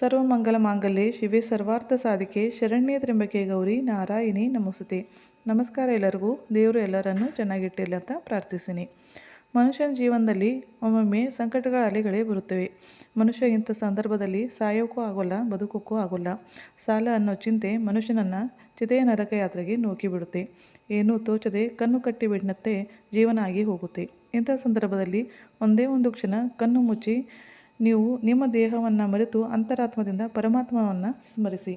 ಸರ್ವಮಂಗಲ ಮಾಂಗಲ್ಯ ಶಿವೆ ಸರ್ವಾರ್ಥ ಸಾಧಿಕೆ ಶರಣ್ಯ ತ್ರಿಂಬಕೆ ಗೌರಿ ನಾರಾಯಣಿ ನಮಸ್ತೆ. ನಮಸ್ಕಾರ ಎಲ್ಲರಿಗೂ. ದೇವರು ಎಲ್ಲರನ್ನೂ ಚೆನ್ನಾಗಿಟ್ಟಿಲ್ಲ ಅಂತ ಪ್ರಾರ್ಥಿಸಿನಿ. ಮನುಷ್ಯನ ಜೀವನದಲ್ಲಿ ಒಮ್ಮೊಮ್ಮೆ ಸಂಕಟಗಳ ಅಲೆಗಳೇ ಬರುತ್ತವೆ. ಮನುಷ್ಯ ಇಂಥ ಸಂದರ್ಭದಲ್ಲಿ ಸಾಯೋಕ್ಕೂ ಆಗೋಲ್ಲ, ಬದುಕೋಕ್ಕೂ ಆಗೋಲ್ಲ. ಸಾಲ ಅನ್ನೋ ಚಿಂತೆ ಮನುಷ್ಯನನ್ನು ಚಿತೆಯ ನರಕ ಯಾತ್ರೆಗೆ ನೂಕಿಬಿಡುತ್ತೆ. ಏನೂ ತೋಚದೆ ಕಣ್ಣು ಕಟ್ಟಿಬಿಟ್ಟಂತೆ ಜೀವನ ಆಗಿ ಹೋಗುತ್ತೆ. ಇಂಥ ಸಂದರ್ಭದಲ್ಲಿ ಒಂದೇ ಒಂದು ಕ್ಷಣ ಕಣ್ಣು ಮುಚ್ಚಿ ನೀವು ನಿಮ್ಮ ದೇಹವನ್ನು ಮರೆತು ಅಂತರಾತ್ಮದಿಂದ ಪರಮಾತ್ಮವನ್ನು ಸ್ಮರಿಸಿ.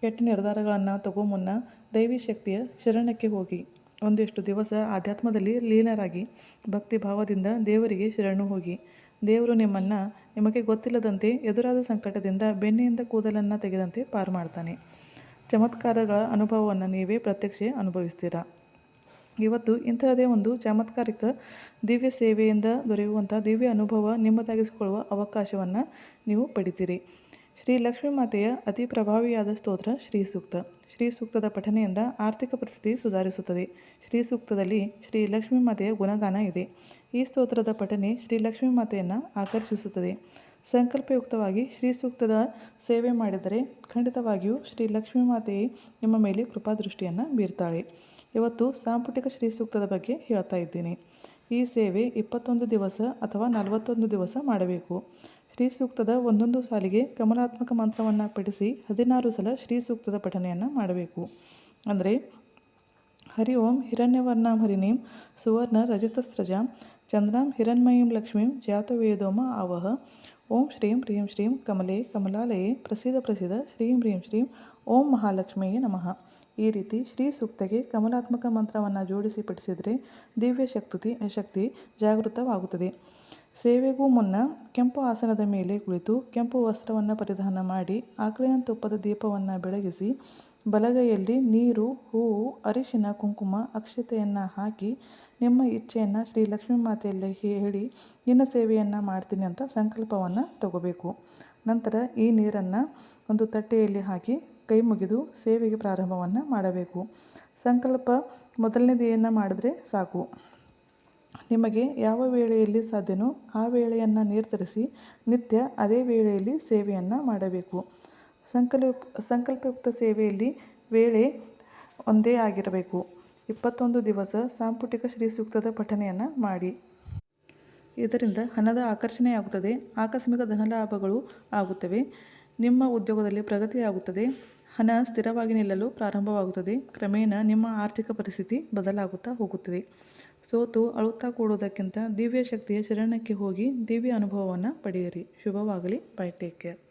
ಕೆಟ್ಟ ನಿರ್ಧಾರಗಳನ್ನು ತಗೋ ಮುನ್ನ ದೈವಿ ಶಕ್ತಿಯ ಶರಣಕ್ಕೆ ಹೋಗಿ. ಒಂದಿಷ್ಟು ದಿವಸ ಆಧ್ಯಾತ್ಮದಲ್ಲಿ ಲೀನರಾಗಿ ಭಕ್ತಿ ಭಾವದಿಂದ ದೇವರಿಗೆ ಶರಣು ಹೋಗಿ. ದೇವರು ನಿಮ್ಮನ್ನು ನಿಮಗೆ ಗೊತ್ತಿಲ್ಲದಂತೆ ಎದುರಾದ ಸಂಕಟದಿಂದ ಬೆಣ್ಣೆಯಿಂದ ಕೂದಲನ್ನು ತೆಗೆದಂತೆ ಪಾರು ಮಾಡ್ತಾನೆ. ಚಮತ್ಕಾರಗಳ ಅನುಭವವನ್ನು ನೀವೇ ಪ್ರತ್ಯಕ್ಷ ಅನುಭವಿಸ್ತೀರಾ? ಇವತ್ತು ಇಂತಹದೇ ಒಂದು ಚಮತ್ಕಾರಿಕ ದಿವ್ಯ ಸೇವೆಯಿಂದ ದೊರೆಯುವಂಥ ದಿವ್ಯ ಅನುಭವ ನಿಮ್ಮದಾಗಿಸಿಕೊಳ್ಳುವ ಅವಕಾಶವನ್ನು ನೀವು ಪಡಿತೀರಿ. ಶ್ರೀ ಲಕ್ಷ್ಮೀ ಮಾತೆಯ ಅತಿ ಪ್ರಭಾವಿಯಾದ ಸ್ತೋತ್ರ ಶ್ರೀ ಸೂಕ್ತ. ಶ್ರೀ ಸೂಕ್ತದ ಪಠನೆಯಿಂದ ಆರ್ಥಿಕ ಪರಿಸ್ಥಿತಿ ಸುಧಾರಿಸುತ್ತದೆ. ಶ್ರೀ ಸೂಕ್ತದಲ್ಲಿ ಶ್ರೀ ಲಕ್ಷ್ಮೀ ಮಾತೆಯ ಗುಣಗಾನ ಇದೆ. ಈ ಸ್ತೋತ್ರದ ಪಠನೆ ಶ್ರೀ ಲಕ್ಷ್ಮೀ ಮಾತೆಯನ್ನು ಆಕರ್ಷಿಸುತ್ತದೆ. ಸಂಕಲ್ಪಯುಕ್ತವಾಗಿ ಶ್ರೀ ಸೂಕ್ತದ ಸೇವೆ ಮಾಡಿದರೆ ಖಂಡಿತವಾಗಿಯೂ ಶ್ರೀ ಲಕ್ಷ್ಮೀ ಮಾತೆಯೇ ನಿಮ್ಮ ಮೇಲೆ ಕೃಪಾದೃಷ್ಟಿಯನ್ನು ಬೀರ್ತಾಳೆ. ಇವತ್ತು ಸಾಂಪುಟಿಕ ಶ್ರೀ ಸೂಕ್ತದ ಬಗ್ಗೆ ಹೇಳ್ತಾ ಇದ್ದೀನಿ. ಈ ಸೇವೆ ಇಪ್ಪತ್ತೊಂದು ದಿವಸ ಅಥವಾ ನಲವತ್ತೊಂದು ದಿವಸ ಮಾಡಬೇಕು. ಶ್ರೀ ಸೂಕ್ತದ ಒಂದೊಂದು ಸಾಲಿಗೆ ಕಮಲಾತ್ಮಕ ಮಂತ್ರವನ್ನು ಪಠಿಸಿ ಹದಿನಾರು ಸಲ ಶ್ರೀ ಸೂಕ್ತದ ಪಠನೆಯನ್ನು ಮಾಡಬೇಕು. ಅಂದರೆ, ಹರಿ ಓಂ ಹಿರಣ್ಯವರ್ಣಾಂ ಹರಿಣೀಂ ಸುವರ್ಣ ರಜತಸ್ರಜಾಂ ಚಂದ್ರಾಂ ಹಿರಣ್ಮಯೀಂ ಲಕ್ಷ್ಮೀಂ ಜಾತವೇದೋಮ ಆವಹ ಓಂ ಶ್ರೀಂ ಪ್ರೀಂ ಶ್ರೀಂ ಕಮಲೇ ಕಮಲಾಲಯೇ ಪ್ರಸಿದ್ಧ ಪ್ರಸಿದ್ಧ ಶ್ರೀಂ ಪ್ರೀಂ ಶ್ರೀಂ ಓಂ ಮಹಾಲಕ್ಷ್ಮಿಯೇ ನಮಃ. ಈ ರೀತಿ ಶ್ರೀ ಸೂಕ್ತಗೆ ಕಮಲಾತ್ಮಕ ಮಂತ್ರವನ್ನು ಜೋಡಿಸಿ ಪಠಿಸಿದರೆ ದಿವ್ಯ ಶಕ್ತಿ ಶಕ್ತಿ ಜಾಗೃತವಾಗುತ್ತದೆ. ಸೇವೆಗೂ ಮುನ್ನ ಕೆಂಪು ಆಸನದ ಮೇಲೆ ಕುಳಿತು ಕೆಂಪು ವಸ್ತ್ರವನ್ನು ಪರಿಧಾನ ಮಾಡಿ, ಆಕಳಿನ ತುಪ್ಪದ ದೀಪವನ್ನು ಬೆಳಗಿಸಿ ಬಲಗೈಯಲ್ಲಿ ನೀರು ಹೂವು ಅರಿಶಿನ, ಕುಂಕುಮ, ಅಕ್ಷತೆಯನ್ನು ಹಾಕಿ ನಿಮ್ಮ ಇಚ್ಛೆಯನ್ನು ಶ್ರೀ ಲಕ್ಷ್ಮೀ ಮಾತೆಯಲ್ಲಿ ಹೇಳಿ, ನಿನ್ನ ಸೇವೆಯನ್ನು ಮಾಡ್ತೀನಿ ಅಂತ ಸಂಕಲ್ಪವನ್ನು ತಗೋಬೇಕು. ನಂತರ ಈ ನೀರನ್ನು ಒಂದು ತಟ್ಟೆಯಲ್ಲಿ ಹಾಕಿ ಕೈ ಮುಗಿದು ಸೇವೆಗೆ ಪ್ರಾರಂಭವನ್ನು ಮಾಡಬೇಕು. ಸಂಕಲ್ಪ ಮೊದಲನೇದೇಯನ್ನು ಮಾಡಿದ್ರೆ ಸಾಕು. ನಿಮಗೆ ಯಾವ ವೇಳೆಯಲ್ಲಿ ಸಾಧ್ಯನೋ ಆ ವೇಳೆಯನ್ನು ನಿರ್ಧರಿಸಿ ನಿತ್ಯ ಅದೇ ವೇಳೆಯಲ್ಲಿ ಸೇವೆಯನ್ನು ಮಾಡಬೇಕು. ಸಂಕಲ್ಪ, ಸಂಕಲ್ಪಯುಕ್ತ ಸೇವೆಯಲ್ಲಿ ವೇಳೆ ಒಂದೇ ಆಗಿರಬೇಕು. ಇಪ್ಪತ್ತೊಂದು ದಿವಸ ಸಾಂಪುಟಿಕ ಶ್ರೀ ಸೂಕ್ತದ ಪಠನೆಯನ್ನು ಮಾಡಿ. ಇದರಿಂದ ಹಣದ ಆಕರ್ಷಣೆಯಾಗುತ್ತದೆ. ಆಕಸ್ಮಿಕ ಧನಲಾಭಗಳು ಆಗುತ್ತವೆ. ನಿಮ್ಮ ಉದ್ಯೋಗದಲ್ಲಿ ಪ್ರಗತಿಯಾಗುತ್ತದೆ. ಹಣ ಸ್ಥಿರವಾಗಿ ನಿಲ್ಲಲು ಪ್ರಾರಂಭವಾಗುತ್ತದೆ. ಕ್ರಮೇಣ ನಿಮ್ಮ ಆರ್ಥಿಕ ಪರಿಸ್ಥಿತಿ ಬದಲಾಗುತ್ತಾ ಹೋಗುತ್ತದೆ. ಸೋತು ಅಳುತ್ತಾ ಕೂಡುವುದಕ್ಕಿಂತ ದಿವ್ಯ ಶಕ್ತಿಯ ಶರಣಕ್ಕೆ ಹೋಗಿ ದಿವ್ಯ ಅನುಭವವನ್ನು ಪಡೆಯಿರಿ. ಶುಭವಾಗಲಿ. Bye take care.